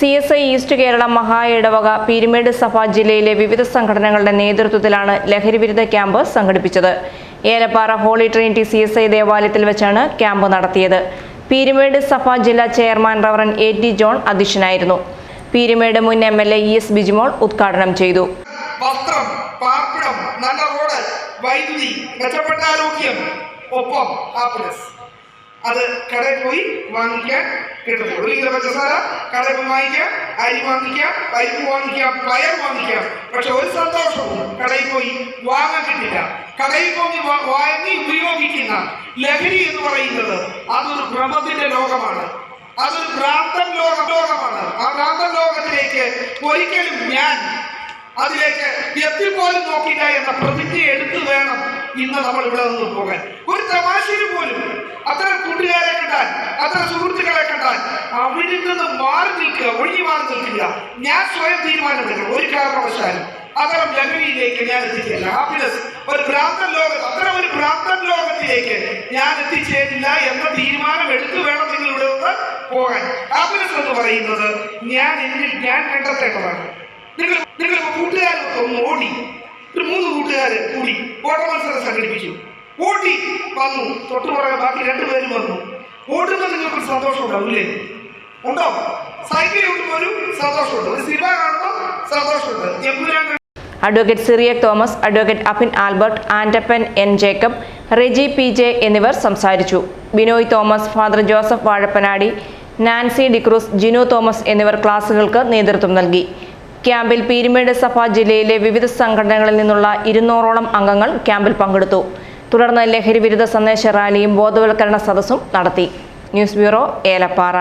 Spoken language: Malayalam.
C S I East Kerala മഹാ ഇടവക പീരുമേട് സഭ ജില്ലയിലെ വിവിധ സംഘടനകളുടെ നേതൃത്വത്തിലാണ് ലഹരിവിരുദ്ധ ക്യാമ്പ് സംഘടിപ്പിച്ചത്. Elappara holy trinity C S I ദേവാലയത്തിൽ വെച്ചാണ് ക്യാമ്പ് നടത്തിയത്. പീരുമേട് സഭ ജില്ലാ chairman reverend A T John അധ്യക്ഷനായിരുന്നു. പീരുമേട് മുൻ M L A E S Bijimol ഉദ്ഘാടനം ചെയ്തു. വസ്ത്രം നല്ല റോഡ് വൈദ്യുതി മെച്ചപ്പെട്ട ആരോഗ്യം ഒപ്പം ഹാപ്പിനെസ് അത് കടയിൽ പോയി വാങ്ങിക്കാൻ കിട്ടുന്നു ഒരു കിലോ പഞ്ചസാര കടയിൽ പോയി വാങ്ങിക്കാം അരി വാങ്ങിക്കാം പരിപ്പ് വാങ്ങിക്കാം പയർ വാങ്ങിക്കാം. പക്ഷെ ഒരു സന്തോഷവും കടയിൽ പോയി വാങ്ങാൻ കിട്ടില്ല. കടയിൽ പോയി വാങ്ങി ഉപയോഗിക്കുന്ന ലഹരി എന്ന് പറയുന്നത് അതൊരു ഭ്രമത്തിന്റെ ലോകമാണ്. അതൊരു ഭ്രാന്തൻ ലോക ലോകമാണ്. ആ ഭ്രാന്തൻ ലോകത്തിലേക്ക് ഒരിക്കലും ഞാൻ അതിലേക്ക് എത്തിപ്പോലും നോക്കില്ല എന്ന പ്രതിജ്ഞ എടുത്തു വേണം ഇന്ന് നമ്മൾ ഇവിടെ നിന്ന് പോകാൻ. ഒരു തമാശയിൽ പോലും കൂട്ടുകാരെ അത്തരം സുഹൃത്തുക്കളെ കണ്ടാൽ അവിടെ നിന്ന് മാറി നിൽക്കുക ഒഴിഞ്ഞു മാറി നിൽക്കുക. ഞാൻ സ്വയം തീരുമാനമെടുക്കണം. ഒരു കാരണവശാലും അത്തരം ലഹരിയിലേക്ക് ഞാൻ എത്തിക്കില്ല ഹാപ്പിനെസ് ഒരു ഭ്രാന്തൻ ലോകം അത്തരം ഒരു ഭ്രാന്തൻ ലോകത്തിലേക്ക് ഞാൻ എത്തിച്ചേരില്ല എന്ന തീരുമാനം എടുത്തു വേണം നിങ്ങൾ ഇവിടെ നിന്ന് പോകാൻ. ഹാപ്പിനെസ് എന്ന് പറയുന്നത് ഞാൻ എന്നിൽ ഞാൻ കണ്ടെത്തേണ്ടതാണ്. നിങ്ങൾ നിങ്ങൾ കൂട്ടുകാരൊക്കെ ഒന്ന് ഓടി. ഒരു മൂന്ന് കൂട്ടുകാര് കൂടി ഓട്ട മത്സരം സംഘടിപ്പിച്ചു. ഓടി വന്നു. തൊട്ടു പുറകെ ബാക്കി രണ്ടുപേരും വന്നു. ഓടുമ്പോൾ നിങ്ങൾക്ക് സന്തോഷം ഉണ്ടാവില്ലേ ഉണ്ടോ? സൈക്കിൾ ഓടുമ്പോൾ ഒരു സന്തോഷമുണ്ട്. ഒരു സിനിമ കാണുമ്പോൾ സന്തോഷമുണ്ട്. Empuraan advocate Siriya Thomas advocate Afin Albert Andappan N Jacob Reji P J എന്നിവർ സംസാരിച്ചു. Binoy Thomas father Joseph Vazhappanadi Nancy D'Cruz Jinu Thomas എന്നിവർ ക്ലാസുകൾക്ക് നേതൃത്വം നൽകി. ക്യാമ്പിൽ പീരുമേട് സഭ ജില്ലയിലെ വിവിധ സംഘടനകളിൽ നിന്നുള്ള ഇരുന്നൂറോളം അംഗങ്ങൾ ക്യാമ്പിൽ പങ്കെടുത്തു. തുടർന്ന് ലഹരി വിരുദ്ധ സന്ദേശ റാലിയും ബോധവൽക്കരണ സദസ്സും നടത്തി. News bureau Elappara.